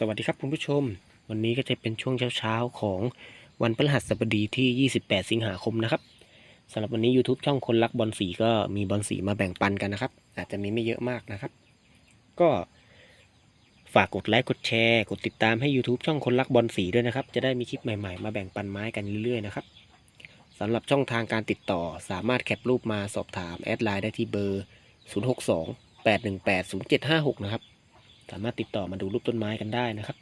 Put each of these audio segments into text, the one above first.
สวัสดีครับคุณผู้ชม วันนี้ก็จะเป็นช่วงเช้าๆของวันพฤหัสบดีที่ 28 สิงหาคมนะครับสำหรับวันนี้ YouTube ช่องคนรักบอลสีก็มีบอลสีมาแบ่งปันกันนะครับ อาจจะมีไม่เยอะมากนะครับ ก็ฝากกดไลค์กดแชร์กดติดตามให้ YouTube ช่องคนรักบอลสีด้วยนะครับ จะได้มีคลิปใหม่ๆ มาแบ่งปันไม้กันเรื่อยๆนะครับสำหรับช่องทางการติดต่อสามารถแคปรูปมาสอบถามแอดไลน์ได้ที่เบอร์ 062 818 0756 นะครับ สามารถติดต่อมาดูรูปต้นไม้กันได้นะครับ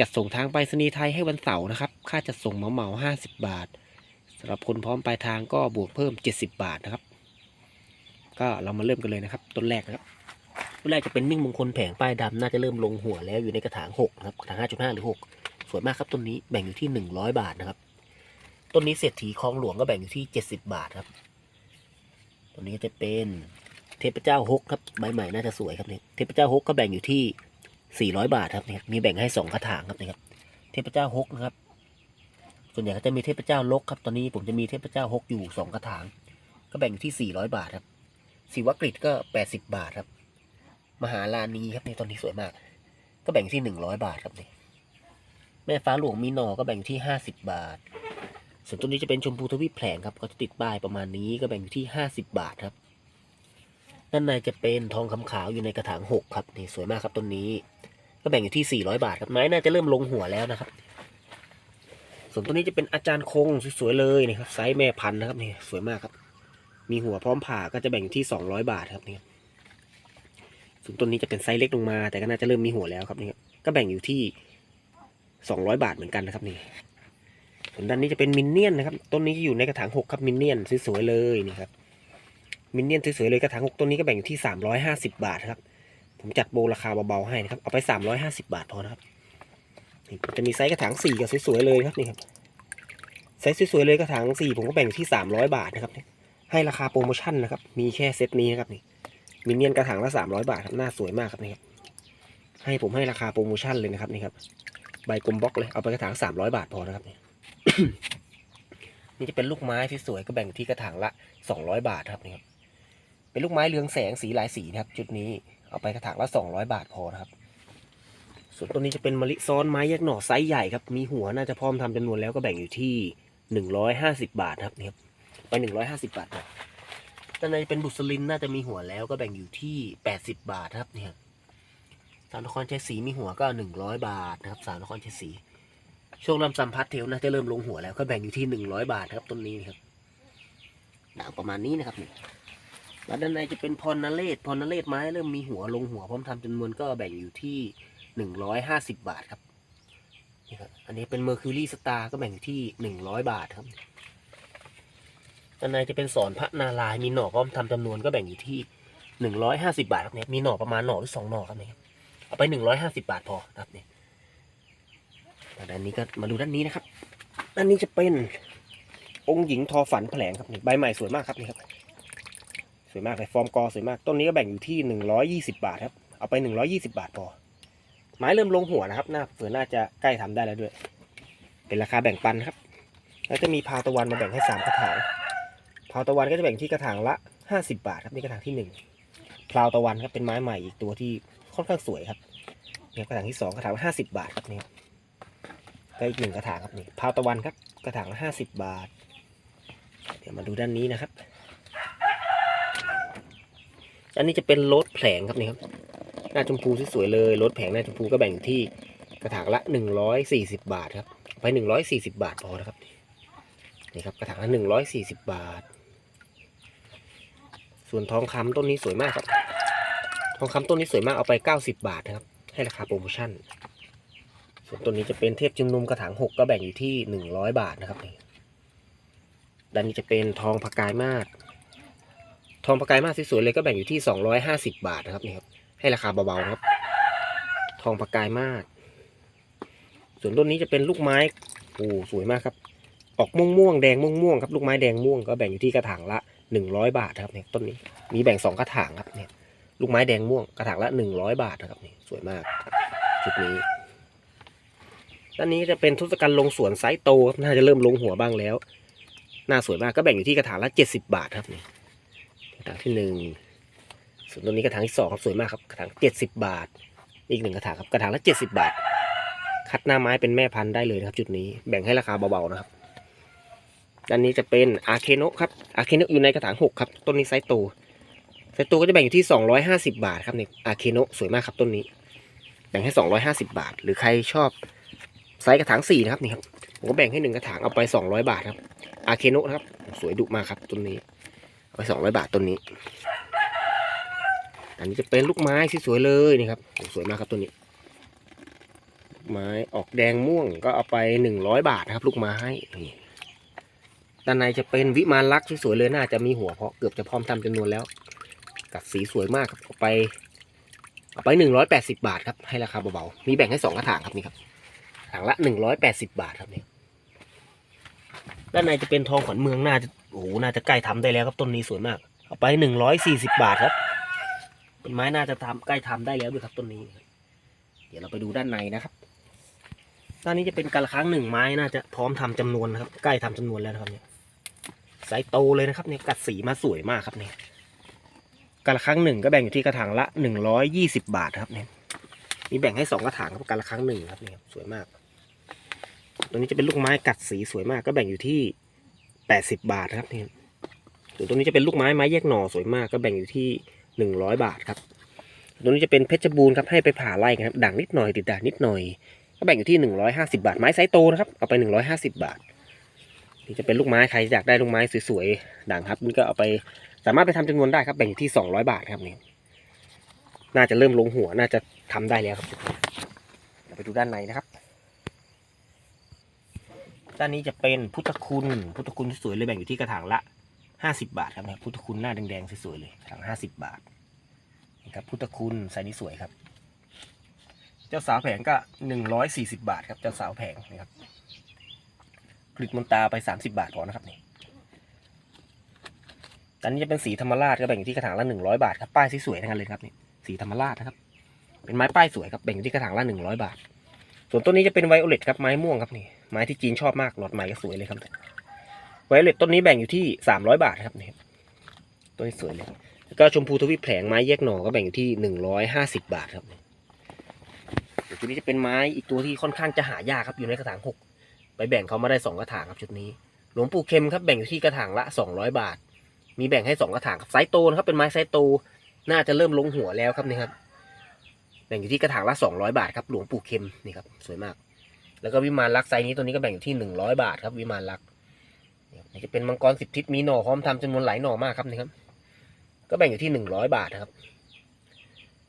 จัดส่งทางไปรษณีย์ไทยให้วันเสาร์นะครับ ค่าจัดส่งเหมาเหมาห้าสิบบาทสำหรับคนพร้อมปลายทางก็บวกเพิ่มเจ็ดสิบบาทนะครับ ก็เรามาเริ่มกันเลยนะครับ ต้นแรกนะครับต้นแรกจะเป็นมิ่งมงคลแผงป้ายดำน่าจะเริ่มลงหัวแล้วอยู่ในกระถางหกนะครับกระถางห้าจุดห้าหรือหกสวยมากครับต้นนี้แบ่งอยู่ที่หนึ่งร้อยบาทนะครับต้นนี้เศรษฐีคลองหลวงก็แบ่งอยู่ที่เจ็ดสิบบาทครับต้นนี้จะเป็น เทพเจ้าฮกครับใบใหม่น่าจะสวยครับเนี่ยเทพเจ้าฮกก็แบ่งอยู่ที่ 400 บาทครับเนี่ยมีแบ่งให้สองกระถางครับเนี่ยครับ เทพเจ้าฮกนะครับ ส่วนใหญ่ก็จะมีเทพเจ้าลกครับ ตอนนี้ผมจะมีเทพเจ้าฮกอยู่สองกระถาง ก็แบ่งอยู่ที่ 400 บาทครับศิวกฤตก็ 80 บาทครับ มหาลานีครับเนี่ยตอนนี้สวยมาก ก็แบ่งอยู่ที่ 100 บาทครับเนี่ยแม่ฟ้าหลวงมีหนอก็แบ่งอยู่ที่ 50 บาท ส่วนตัวนี้จะเป็นชมพูทวีปแผลงครับ ก็จะติดป้ายประมาณนี้ก็แบ่งอยู่ที่ 50 บาทครับ ด้านในจะเป็นทองคำขาวอยู่ในกระถางหกครับนี่สวยมากครับต้นนี้ ก็แบ่งอยู่ที่400บาทครับไม้น่าจะเริ่มลงหัวแล้วนะครับ ส่วนตัวนี้จะเป็นอาจารย์คงสวยๆเลยนี่ครับไซส์แม่พันธุ์นะครับนี่สวยมากครับ มีหัวพร้อมผ่าก็จะแบ่งอยู่ที่200บาทครับนี่ส่วนต้นนี้จะเป็นไซส์เล็กลงมา แต่ก็น่าจะเริ่มมีหัวแล้วครับนี่ครับก็แบ่งอยู่ที่200บาทเหมือนกันนะครับนี่ส่วนด้านนี้จะเป็นมินเนี่ยนนะครับ ต้นนี้จะอยู่ในกระถางหกครับมินเนี่ยนสวยๆเลยนี่ครับ มินเนี่ยนสวยๆเลยกระถางหกต้นนี้ก็แบ่งอยู่ที่350บาทครับ ผมจัดโบราคาเบาๆให้นะครับ เอาไป350บาทพอนะครับนี่จะมีไซส์กระถาง4กับสวยๆเลยครับนี่ครับไซส์สวยๆเลยกระถาง4ผมก็แบ่งอยู่ที่300บาทนะครับให้ราคาโปรโมชั่นนะครับ มีแค่เซตนี้นะครับนี่มินเนี่ยนกระถางละ300บาทครับหน้าสวยมากครับนี่ครับให้ผมให้ราคาโปรโมชั่นเลยนะครับนี่ครับใบกลมบล็อกเลยเอาไปกระถาง300บาทพอนะครับนี่นี่จะเป็นลูกไม้สวยๆก็แบ่งอยู่ที่กระถางละ200บาทครับนี่ครับ เป็นลูกไม้เรืองแสงสีหลายสีนะครับ จุดนี้เอาไปกระถางละ 200 บาทพอนะครับ ส่วนตัวนี้จะเป็นมะลิซ้อนไม้แยกหน่อไซส์ใหญ่ครับ มีหัวน่าจะพร้อมทำจำนวนแล้วก็แบ่งอยู่ที่ 150 บาทครับนี่ครับไป 150 บาทครับด้านในเป็นบุษลินน่าจะมีหัวแล้วก็แบ่งอยู่ที่ 80 บาทครับเนี่ยสาวนครชัยศรีมีหัวก็ 100 บาทนะครับสาวนครชัยศรีช่วงลำสัมพัดเทวน่าจะเริ่มลงหัวแล้วก็แบ่งอยู่ที่ 100 บาทครับต้นนี้นะครับด่างประมาณนี้นะครับนี่ แล้วด้านในจะเป็นพรนเรศพรนเรศไม้เริ่มมีหัวลงหัวพร้อมทำจำนวนก็แบ่งอยู่ที่หนึ่งร้อยห้าสิบบาทครับนี่ครับ อันนี้เป็นเมอร์คิวรี่สตาร์ก็แบ่งอยู่ที่หนึ่งร้อยบาทครับด้านในจะเป็นสอนพระนารายมีหน่อพร้อมทำจำนวนก็แบ่งอยู่ที่หนึ่งร้อยห้าสิบาทครับเนี่ยมีหน่อประมาณหน่อหรือสองหน่อครับเนี่ยเอาไปหนึ่งร้อยห้าสิบาทพอครับเนี่ยด้านนี้ก็มาดูด้านนี้นะครับด้านนี้จะเป็นองค์หญิงทอฝันแผลงครับนี่ใบใหม่สวยมากครับนี่ครับ สวยมากเลยฟอร์มกอสวยมาก ต้นนี้ก็แบ่งอยู่ที่หนึ่งร้อยี่สิบาทครับ เอาไปหนึ่งร้อยี่สิบาทพอ ไม้เริ่มลงหัวนะครับ หน้าเฟือน่าจะใกล้ทำได้แล้วด้วย เป็นราคาแบ่งปันครับ แล้วจะมีพาวตะวันมาแบ่งให้สามกระถาง พาวตะวันก็จะแบ่งที่กระถางละห้าสิบาทครับนี่กระถางที่หนึ่งพาวตะวันครับเป็นไม้ใหม่อีกตัวที่ค่อนข้างสวยครับเนี่ยกระถางที่สองกระถางห้าสิบาทครับนี่ก็อีกหนึ่งกระถางครับนี่พาวตะวันครับ กระถางละห้าสิบบาท เดี๋ยวมาดูด้านนี้นะครับ อันนี้จะเป็นรถแผลงครับนี่ครับ หน้าชมพูสวยๆเลยรถแผงหน้าชมพูก็แบ่งอยู่ที่กระถางละหนึ่งร้อยสี่สิบาทครับ ไปหนึ่งร้อยสี่สิบาทพอนะครับ นี่ครับกระถางละหนึ่งร้อยสี่สิบาท ส่วนทองคำต้นนี้สวยมากครับ ทองคำต้นนี้สวยมากเอาไปเก้าสิบาทนะครับ ให้ราคาโปรโมชั่น ส่วนต้นนี้จะเป็นเทพจุมนุมกระถางหกก็แบ่งอยู่ที่หนึ่งร้อยบาทนะครับนี่ด้านนี้จะเป็นทองผกายมาก ทองประกายมากสวยๆเลยก็แบ่งอยู่ที่ 250 บาทนะครับนี่ครับ ให้ราคาเบาๆครับ ทองประกายมาก ส่วนต้นนี้จะเป็นลูกไม้โอ้สวยมากครับ ออกม่วงม่วงๆแดงม่วงม่วงๆครับลูกไม้แดงม่วงก็แบ่งอยู่ที่กระถางละ 100 บาทครับเนี่ยต้นนี้มีแบ่งสองกระถางครับเนี่ยลูกไม้แดงม่วงกระถางละ 100 บาทนะครับนี่สวยมากชุดนี้ด้านนี้จะเป็นทศกัณฐ์ลงสวนไซส์โตครับน่าจะเริ่มลงหัวบ้างแล้วน้าสวยมากก็แบ่งอยู่ที่กระถางละ 70 บาทครับนี่ ระถางที่หนึ่งส่วนตัวนี้กระถางที่สองครับสวยมากครับกระถางเจ็ดสิบบาท อีกหนึ่งกระถางครับกระถางละเจ็ดสิบาท คัดหน้าไม้เป็นแม่พันธุ์ได้เลยนะครับ จุดนี้แบ่งให้ราคาเบาๆนะครับด้านนี้จะเป็นอาเคโนครับอาเคโนอยู่ในกระถางหกครับต้นนี้ไซส์โตไซส์โตก็จะแบ่งอยู่ที่สองร้อยห้าสิบาทครับเนี่ยอาเคโนสวยมากครับต้นนี้ แบ่งให้สองร้อยห้าสิบาท หรือใครชอบไซส์กระถางสี่นะครับนี่ครับผมก็แบ่งให้หนึ่งกระถางเอาไปสองร้อยบาทครับอาเคโนะครับสวยดุมากครับต้นนี้ ไปสองร้อยบาทต้นนี้ อันนี้จะเป็นลูกไม้ที่สวยเลยนี่ครับสวยมากครับตัวนี้ ไม้ออกแดงม่วงก็เอาไปหนึ่งร้อยบาทนะครับ ลูกไม้นี่ด้านในจะเป็นวิมานลักษณ์สวยเลยน่าจะมีหัวเพราะเกือบจะพร้อมทำจำนวนแล้ว กัดสีสวยมากครับเอาไปเอาไปหนึ่งร้อยแปดสิบาทครับให้ราคาเบาๆมีแบ่งให้สองกระถางครับนี่ครับถางละหนึ่งร้อยแปดสิบาทครับนี่ด้านในจะเป็นทองขวัญเมืองน่าจะ โอ้โหน่าจะใกล้ทำได้แล้วครับต้นนี้สวยมาก เอาไปหนึ่งร้อยสี่สิบาทครับ เป็นไม้น่าจะทำใกล้ทำได้แล้วด้วยครับต้นนี้ เดี๋ยวเราไปดูด้านในนะครับด้านนี้จะเป็นกระครั้งหนึ่งไม้น่าจะพร้อมทำจำนวนนะครับ ใกล้ทำจำนวนแล้วนะครับเนี่ยไซส์โตเลยนะครับเนี่ยกัดสีมาสวยมากครับเนี่ยกระครั้งหนึ่งก็แบ่งอยู่ที่กระถางละหนึ่งร้อยยี่สิบาทครับเนี่ยมีแบ่งให้สองกระถางครับกระครั้งหนึ่งครับเนี่ยสวยมากตัวนี้จะเป็นลูกไม้กัดสีสวยมากก็แบ่งอยู่ที่ แปดสิบบาทครับเนี่ยส่วนตัวนี้จะเป็นลูกไม้ไม้แยกหน่อสวยมากก็แบ่งอยู่ที่หนึ่งร้อยบาทครับตัวนี้จะเป็นเพชรบูรณ์ครับให้ไปผ่าไล่กันครับด่างนิดหน่อยติดด่างนิดหน่อย ก็แบ่งอยู่ที่หนึ่งร้อยห้าสิบาทไม้ไซส์โตนะครับเอาไปหนึ่งร้อยห้าสิบาทนี่จะเป็นลูกไม้ใครอยากได้ลูกไม้สวยๆด่างครับนี่ก็เอาไปสามารถไปทำจำนวนได้ครับแบ่งอยู่ที่สองร้อยบาทครับนี่น่าจะเริ่มลงหัวน่าจะทำได้แล้วครับเดี๋ยวไปดูด้านในนะครับ ด้านนี้จะเป็นพุทธคุณ พุทธคุณสวยๆเลยแบ่งอยู่ที่กระถางละห้าสิบาทครับเนี่ยพุทธคุณหน้าแดงๆสวยๆเลยกระถางห้าสิบบาทนี่ครับพุทธคุณไซส์นี้สวยครับ เจ้าสาวแผงก็หนึ่งร้อยสี่สิบาทครับเจ้าสาวแผงนะครับผลิตมนตาไปสามสิบาทพอนะครับนี่อันนี้จะเป็นสีธรรมราชก็แบ่งอยู่ที่กระถางละหนึ่งร้อยบาทครับป้ายสวยๆทั้งนั้นเลยครับนี่สีธรรมราชนะครับ เป็นไม้ป้ายสวยครับแบ่งอยู่ที่กระถางละหนึ่งร้อยบาท ส่วนต้นนี้จะเป็นไวโอเลตครับไม้ม่วงครับนี่ ไม้ที่จีนชอบมากหลอดใหม่ก็สวยเลยครับไวเลตต้นนี้แบ่งอยู่ที่สามร้อยบาทครับเนี่ยต้นสวยเลยแล้วก็ชมพูทวีปแผลงไม้แยกหน่อก็แบ่งอยู่ที่หนึ่งร้อยห้าสิบบาทครับเดี๋ยวตัวนี้จะเป็นไม้อีกตัวที่ค่อนข้างจะหายากครับอยู่ในกระถางหกไปแบ่งเขามาได้สองกระถางครับชุดนี้ หลวงปู่เข็มครับแบ่งอยู่ที่กระถางละสองร้อยบาท มีแบ่งให้สองกระถางครับไซโตนะครับเป็นไม้ไซโตน่าจะเริ่มลงหัวแล้วครับนี่ครับแบ่งอยู่ที่กระถางละสองร้อยบาทครับหลวงปู่เข็มนี่ครับสวยมาก แล้วก็วิมานลักไซนี้ตัวนี้ก็แบ่งอยู่ที่หนึ่งร้อยบาทครับ วิมานลักนี่จะเป็นมังกรสิบทิศมีหน่อพร้อมทำจำนวนหลายหน่อมากครับนี่ครับ ก็แบ่งอยู่ที่หนึ่งร้อยบาทนะครับ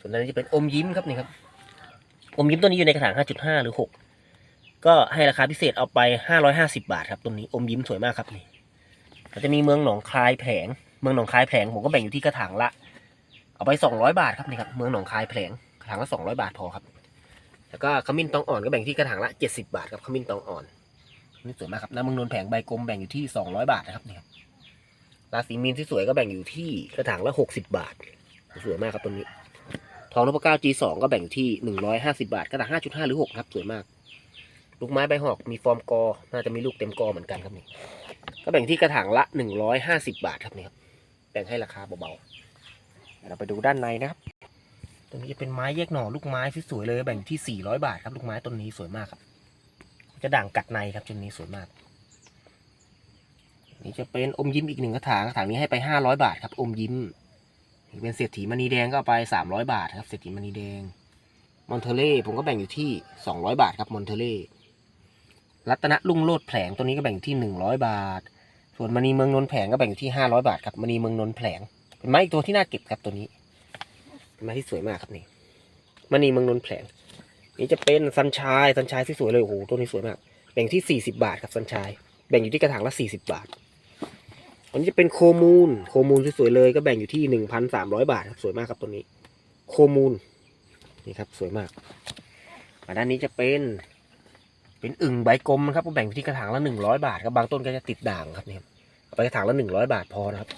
ส่วนอันนี้จะเป็นอมยิ้มครับนี่ครับอมยิ้มตัวนี้อยู่ในกระถางห้าจุดห้าหรือหกก็ให้ราคาพิเศษเอาไปห้าร้อยห้าสิบาทครับตัวนี้อมยิ้มสวยมากครับนี่ก็จะมีเมืองหนองคายแผลงเมืองหนองคายแผลงผมก็แบ่งอยู่ที่กระถางละ เอาไปสองร้อยบาทครับนี่ครับ เมืองหนองคายแผลงกระถางละสองร้อยบาทพอครับ แล้วก็ขมิ้นตองอ่อนก็แบ่งที่กระถางละเจ็ดสิบาทครับขมิ้นตองอ่อนนี่สวยมากครับน้ำมืองนนท์แผงใบกลมแบ่งอยู่ที่สองร้อยบาทนะครับนี่ครับราศีมีนที่สวยก็แบ่งอยู่ที่กระถางละหกสิบาท สวยมากครับตัวนี้ ทองนพเก้า G2 ก็แบ่งอยู่ที่หนึ่งร้อยห้าสิบาท กระถางห้าจุดห้าหรือหกครับ สวยมาก ลูกไม้ใบหอกมีฟอร์มกอ น่าจะมีลูกเต็มกอเหมือนกันครับนี่ ก็แบ่งที่กระถางละหนึ่งร้อยห้าสิบาทครับนี่ครับ แบ่งให้ราคาเบาๆเดี๋ยวเราไปดูด้านในนะครับ ตัวนี้จะเป็นไม้แยกหน่อลูกไม้สวยๆเลยแบ่งอยู่ที่สี่ร้อยบาทครับลูกไม้ต้นนี้สวยมากครับ จะด่างกัดในครับชุดนี้สวยมาก นี่จะเป็นอมยิ้มอีกหนึ่งกระถางกระถางนี้ให้ไปห้าร้อยบาทครับ อมยิ้มนี่เป็นเศรษฐีมณีแดงก็ไปสามร้อยบาทครับเศรษฐีมณีแดงมอนเทเล่ผมก็แบ่งอยู่ที่สองร้อยบาทครับมอนเทเล่รัตนลุ่งโลดแผลงตัวนี้ก็แบ่งอยู่ที่หนึ่งร้อยบาท ส่วนมณีเมืองนนท์แผลงก็แบ่งอยู่ที่ห้าร้อยบาทครับมณีเมืองนนท์แผลงเป็นไม้อีกตัวที่น่าเก็บครับตัวนี้ เป็นไม้ที่สวยมากครับนี่มณีเมืองนนท์แผลงนี่จะเป็นซันชายซันชายที่สวยเลยโอ้โหตัวนี้สวยมากแบ่งที่สี่สิบาทครับซันชาย แบ่งอยู่ที่กระถางละสี่สิบาทอันนี้จะเป็นโคมูลโคมูลสวยๆเลยก็แบ่งอยู่ที่หนึ่งพันสามร้อยบาทครับสวยมากครับตัวนี้ โคมูลนี่ครับสวยมากมาด้านนี้จะเป็นเป็นอึ่งใบกลมนะครับก็แบ่งอยู่ที่กระถางละหนึ่งร้อยบาทครับบางต้นก็จะติดด่างครับเนี่ยไปกระถางละหนึ่งร้อยบาทพอนะครับ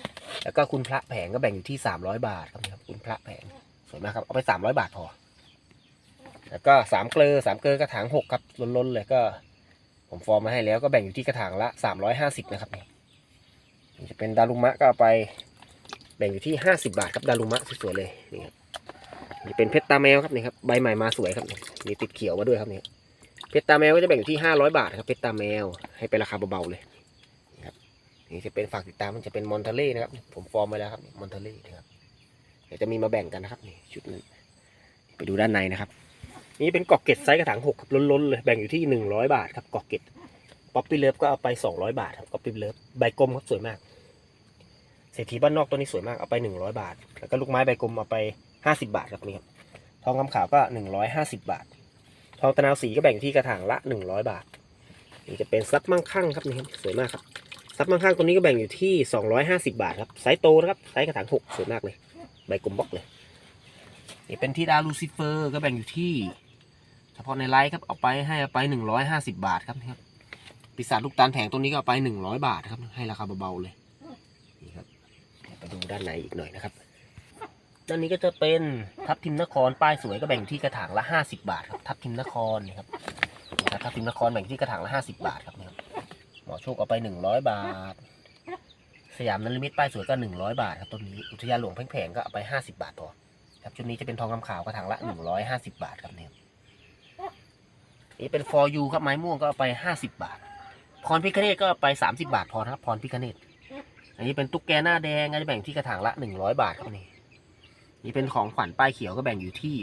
แล้วก็คุณพระแผงก็แบ่งอยู่ที่สามร้อยบาทครับนะครับคุณพระแผง สวยมากครับ เอาไปสามร้อยบาทพอ แล้วก็สามเกลือสามเกลือกระถางหกครับล้นๆเลยก็ ผมฟอร์มมาให้แล้วก็แบ่งอยู่ที่กระถางละสามร้อยห้าสิบนะครับนี่จะเป็นดารุมะก็เอาไปแบ่งอยู่ที่ห้าสิบาทครับดารุมะสวยๆเลยนี่ครับนี่เป็นเพชรตาแมวครับนี่ครับใบใหม่มาสวยครับนี่มีติดเขียวมาด้วยครับนี่เพชรตาแมวก็จะแบ่งอยู่ที่ห้าร้อยบาทครับเพชรตาแมวให้เป็นราคาเบาๆเลยนี่ครับนี่จะเป็นฝากติดตามมันจะเป็นมอนเทเล่นะครับผมฟอร์มไว้แล้วครับมอนเทเล่นะครับ ดี๋ยวจะมีมาแบ่งกันนะครับนี่ชุดนี้ไปดูด้านในนะครับ นี่เป็นกอกเก็ตไซส์กระถางหกครับล้นๆเลยแบ่งอยู่ที่หนึ่งร้อยบาทครับกอกเก็ตป๊อปปี้เลิฟก็เอาไปสองร้อยบาทครับป๊อปปี้เลิฟใบกลมครับสวยมากเศรษฐีบ้านนอกตัวนี้สวยมากเอาไปหนึ่งร้อยบาท แล้วก็ลูกไม้ใบกลมเอาไปห้าสิบาทครับนี่ครับทองคำขาวก็หนึ่งร้อยห้าสิบาท ทองตะนาวสีก็แบ่งที่กระถางละหนึ่งร้อยบาทนี่จะเป็นซับมั่งคั่งครับนี่ครับสวยมากครับซับมั่งคั่งตัวนี้ก็แบ่งอยู่ที่สองร้อยห้าสิบาทครับไซส์โตนะครับไซส์กระถางหกสวยมากเลย ใบกลมบล็อกเลยนี่เป็นที่ดาลูซิเฟอร์ก็แบ่งอยู่ที่เฉพาะในไลฟ์ครับเอาไปให้เอาไปหนึ่งร้อยห้าสิบบาทครับนี่ครับปีศาจลูกตาลแผงตัวนี้ก็เอาไปหนึ่งร้อยบาทครับให้ราคาเบาๆเลยนี่ครับไปดูด้านในอีกหน่อยนะครับด้านนี้ก็จะเป็นทับทิมนครป้ายสวยก็แบ่งที่กระถางละห้าสิบาทครับทับทิมนครนี่ครับนี่ครับทับทิมนครแบ่งที่กระถางละห้าสิบาทครับนี่ครับหมอโชคเอาไปหนึ่งร้อยบาท สยามนันลิมิตป้ายสวยก็หนึ่งร้อยบาทครับต้นนี้อุทยานหลวงแผงๆก็เอาไปห้าสิบาทพอครับชุดนี้จะเป็นทองคำขาวกระถางละหนึ่งร้อยห้าสิบาทครับเนี่ยนี่เป็นฟอร์ยูครับไม้ม่วงก็เอาไปห้าสิบาท พรพิคเนตก็เอาไปสามสิบาทพอนะครับพรพิคเนตอันนี้เป็นตุ๊กแกหน้าแดงก็จะแบ่งที่กระถางละหนึ่งร้อยบาทครับนี่นี่เป็นของขวัญป้ายเขียวก็แบ่งอยู่ที่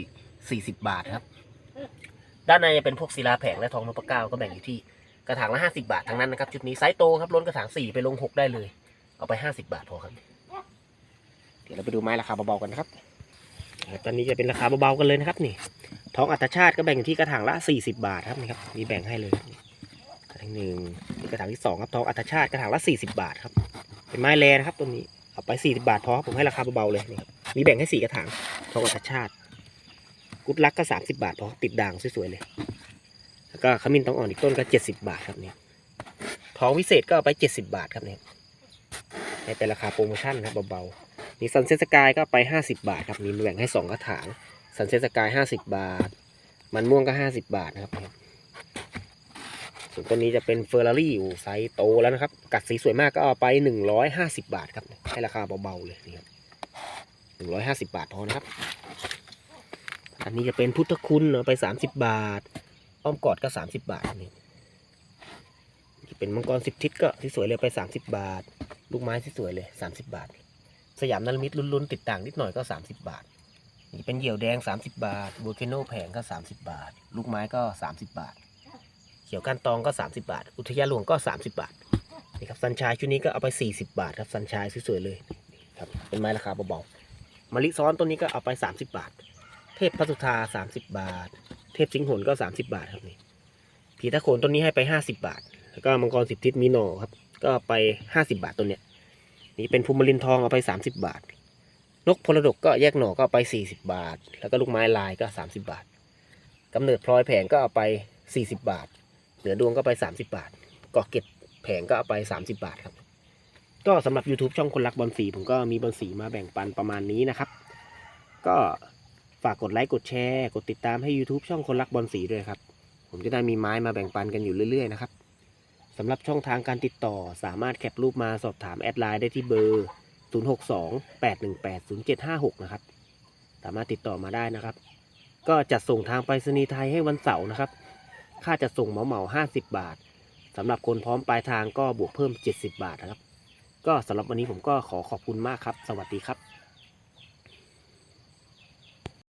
สี่สิบาทครับ ด้านในจะเป็นพวกศิลาแผงและทองนพเก้าก็แบ่งอยู่ที่กระถางละห้าสิบาททั้งนั้นนะครับชุดนี้ไซส์โตครับล้นกระถางสี่ไปลงหกได้เลย เอาไปห้าสิบาทพอครับ เดี๋ยวเราไปดูไม้ราคาเบาๆกันนะครับตอนนี้จะเป็นราคาเบาๆกันเลยนะครับนี่ทองอัตชาติก็แบ่งอยู่ที่กระถางละสี่สิบาทครับนี่ครับมีแบ่งให้เลยกระถางหนึ่งกระถางที่สองครับทองอัตชาติกระถางละสี่สิบาทครับ เป็นไม้แรนะครับตัวนี้เอาไปสี่สิบาทพอครับผมให้ราคาเบาๆเลยนี่ครับมีแบ่งให้สี่กระถางทองอัตชาติกุดลักก็สามสิบาทพอติดด่างสวยๆเลย แล้วก็ขมิ้นทองอ่อนอีกต้นก็เจ็ดสิบาทครับเนี่ยทองวิเศษก็เอาไปเจ็ดสิบาทครับเนี่ย ให้เป็นราคาโปรโมชั่นครับเบาๆนี่ซันเซ็ตสกายก็ไปห้าสิบาทครับมีแบ่งให้สองกระถางซันเซ็ตสกายห้าสิบาท มันม่วงก็ห้าสิบาทนะครับส่วนตัวนี้จะเป็นเฟอร์รารี่อยู่ไซส์โตแล้วนะครับ กัดสีสวยมากก็เอาไปหนึ่งร้อยห้าสิบาทครับให้ราคาเบาๆเลยนี่ครับหนึ่งร้อยห้าสิบาทพอนะครับ อันนี้จะเป็นพุทธคุณเอาไปสามสิบบาท อ้อมกอดก็สามสิบบาทนี่ เป็นมังกรสิบทิศก็ที่สวยเลยไปสามสิบบาท ลูกไม้ที่สวยเลยสามสิบบาท สยามนามิตรลุ้นๆติดต่างนิดหน่อยก็สามสิบบาท นี่เป็นเหยี่ยวแดงสามสิบบาทบูเคโนแผงก็สามสิบบาท ลูกไม้ก็สามสิบบาท เขียวก้านตองก็ 30 บาท อุทยานหลวงก็ 30 บาทนี่ครับสันชายชุดนี้ก็เอาไป 40 บาทครับสันชายสวยๆเลยครับเป็นไม้ราคาเบาๆมะลิซ้อนตัวนี้ก็เอาไป 30 บาท เทพพระสุธา 30 บาท เทพสิงห์หนก็ 30 บาทครับนี่ผีตะโขนตัวนี้ให้ไป 50 บาท แล้วก็มังกรสิบทิศมีหน่อครับ ก็ไป50บาทตัวเนี้ยนี่เป็นภูมิลินทองเอาไป30บาท นกพลดกก็แยกหน่อก็เอาไป40บาท แล้วก็ลูกไม้ลายก็30บาทกำเนิดพลอยแผงก็เอาไป40บาท เหนือดวงก็ไป30บาทกาะเก็บแผงก็เอาไป30บาทครับ ก็สำหรับ YouTube ช่องคนรักบอลสีผมก็มีบอลสีมาแบ่งปันประมาณนี้นะครับ ก็ฝากกดไลค์กดแชร์ กดติดตามให้ YouTube ช่องคนรักบอลสีด้วยครับ ผมจะได้มีไม้มาแบ่งปันกันอยู่เรื่อยๆนะครับ สำหรับช่องทางการติดต่อสามารถแคปรูปมาสอบถามแอดไลน์ได้ที่เบอร์ 0628180756 นะครับ สามารถติดต่อมาได้นะครับ ก็จัดส่งทางไปรษณีย์ไทยให้วันเสาร์นะครับ ค่าจะส่งเหมาเหมาห้าสิบาทสำหรับคนพร้อมปลายทางก็บวกเพิ่มเจ็ดสิบบาทนะครับ ก็สำหรับวันนี้ผมก็ขอขอบคุณมากครับ สวัสดีครับ